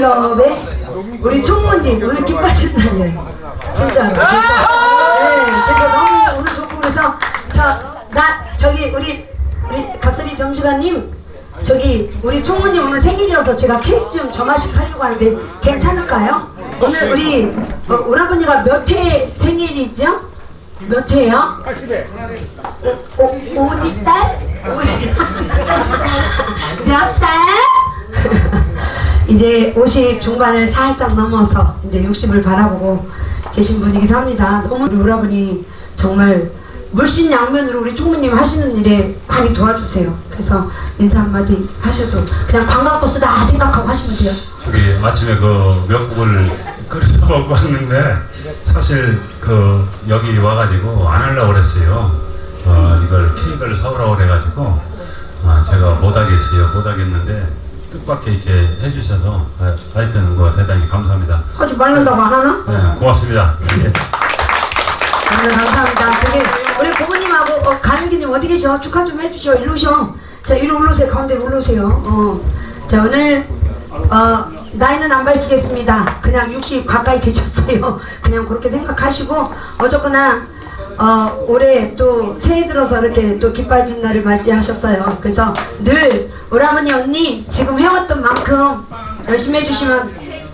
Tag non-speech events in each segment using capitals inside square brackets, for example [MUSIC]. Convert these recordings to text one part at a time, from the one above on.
팬클럽의 우리 총무님 오늘 기뻐하신 날이에요. 진짜로. 그래서, 네, 그래서 너무 오늘 좋고 그래서 저 나 저기 우리 우리 갑사리 점주관님 저기 우리 총무님 오늘 생일이어서 제가 케이크 좀 점화식 하려고 하는데 괜찮을까요? 오늘 우리 어, 오라버니가 몇 회 생일이죠? 몇 회요? 80에 오, 오십 달? 오십 이제 50 중반을 살짝 넘어서 이제 60을 바라보고 계신 분이기도 합니다. 너무 우리 오라버니 정말 물신양면으로 우리 총무님 하시는 일에 많이 도와주세요. 그래서 인사 한마디 하셔도 그냥 관광버스다 생각하고 하시면 돼요. 저기 마침에 그 명국을 끓여서 먹고 왔는데 사실 그 여기 와가지고 안 하려고 그랬어요. 어, 이걸 케이크를 사오라고 그래가지고 아, 제가 못하겠어요. 못하겠는데 뜻밖의 이렇게 해주셔서 아, 하여튼 뭐 대단히 감사합니다. 아주 말른다고 안 하나? 네, 고맙습니다. 네. 네, 감사합니다. 저기 우리 부모님하고 어, 가는기님 어디 계셔? 축하 좀 해주셔. 일로 오셔. 자, 이리 올라오세요. 가운데 올라오세요. 어. 자, 오늘 어, 나이는 안 밝히겠습니다. 그냥 60 가까이 되셨어요. [LAUGHS] 그냥 그렇게 생각하시고 어쨌거나 어, 올해 또 새해 들어서 이렇게 또 기뻐진 날을 맞이하셨어요. 그래서 늘 오라버니 언니 지금 해왔던 만큼 열심히 해주시면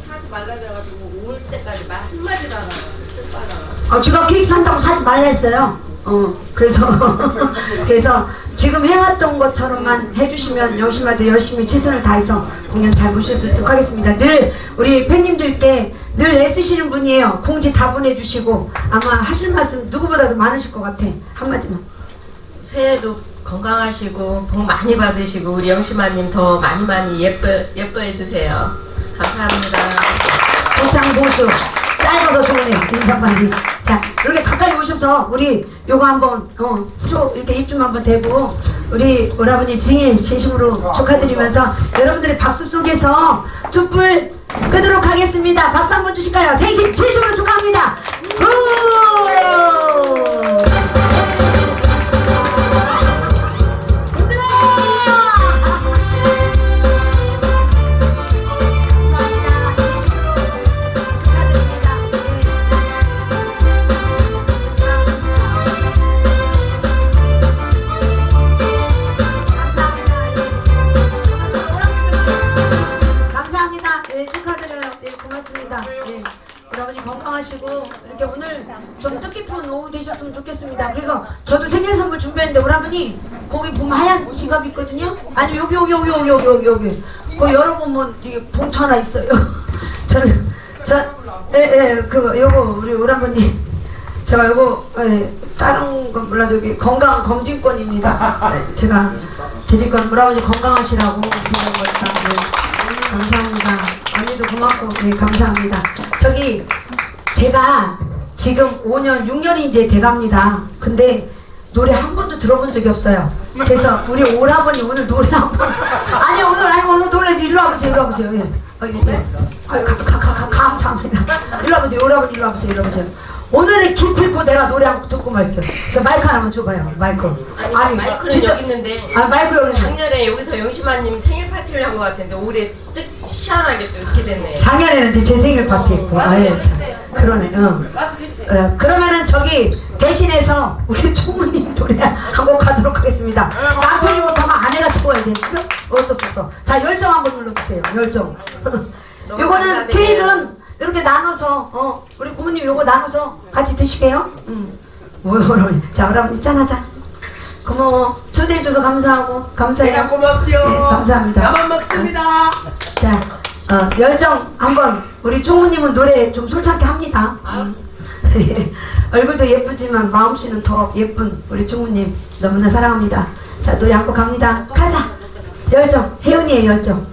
사지 말라 그래가지고 올 때까지 말 한마디도 안 하고 어, 제가 케이크 산다고 사지 말라 했어요. 어, 그래서, [LAUGHS] 그래서 지금 해왔던 것처럼만 해주시면 영심아도 열심히 최선을 다해서 공연 잘 모셔드리도록 하겠습니다. 늘 우리 팬님들께 늘 애쓰시는 분이에요. 공지 다 보내주시고 아마 하실 말씀 누구보다도 많으실 것 같아. 한마디만. 새해도 건강하시고 복 많이 받으시고 우리 영심아님 더 많이 많이 예뻐 예뻐해 주세요. 감사합니다. 도창 보수 짧아도 좋네 인사말이 자 이렇게 가까이 오셔서 우리 요거 한번 어쭉 이렇게 입좀 한번 대고 우리 오라버니 생일 진심으로 축하드리면서 여러분들의 박수 속에서 촛불 끄도록 하겠습니다 박수 한번 주실까요 생신 진심으로 축하합니다 후! 오늘 좀 뜻깊은 오후 되셨으면 좋겠습니다. 그래서 저도 생일 선물 준비했는데 오라버니 거기 보면 하얀 지갑 있거든요. 아니 여기 여기 여기 여기 여기 여기 여기 거 열어보면 이게 봉투 하나 있어요. [LAUGHS] 저는 저예예그 요거 우리 오라버니 제가 요거 예, 다른 건 몰라도 여기 건강 검진권입니다. 네, 제가 드릴 건 오라버니 건강하시라고 드리는 거니까 네, 감사합니다. 언니도 고맙고 네 감사합니다. 저기 제가 지금 5년 6년이 이제 돼갑니다. 근데 노래 한 번도 들어본 적이 없어요. 그래서 우리 오라버니 오늘 노래 한 번 [LAUGHS] 아니 오늘 아니 오늘 노래 일로 와보세요 일로 와보세요 예. 어, 예, 예. 아, 가, 가, 가, 가, 감사합니다. [LAUGHS] 일로 와보세요 오라버니 일로 와보세요 일로 와보세요. 오늘의 기필코 내가 노래 한 곡 듣고 말게요. 저 마이크 하나만 줘봐요 마이크. 아니, 마이크는 진짜- 여기 있는데 아 마이크 여기 있네. 작년에 여기서 영심아님 생일 파티를 한 것 같은데 올해 뜻 희한하게 또 이렇게 됐네. 작년에는 이제 제 생일 파티 했고 아유 참 그러네 응. 어, 그러면은 저기 대신해서 우리 총무님 노래 한곡 하도록 하겠습니다. 남편이 못하면 아내가 찍어야 되니까 어쩔 수 없어. 자 열정 한번 눌러주세요. 열정. 요거는 감사드려요. 케이크는 이렇게 나눠서 어 우리 고모님 요거 나눠서 같이 드시게요. 응. 뭐요 여러분 자 여러분 짠하자. 고마워. 초대해 줘서 감사하고. 감사해요. 내가 고맙지요 네, 감사합니다. 나만 먹습니다. 자, 어, 열정 한번 우리 총무님은 노래 좀 솔찬게 합니다. 음. [LAUGHS] 얼굴도 예쁘지만 마음씨는 더 예쁜 우리 총무님 너무나 사랑합니다. 자, 노래 한 곡 갑니다. 가자. 열정, 혜은이의 열정.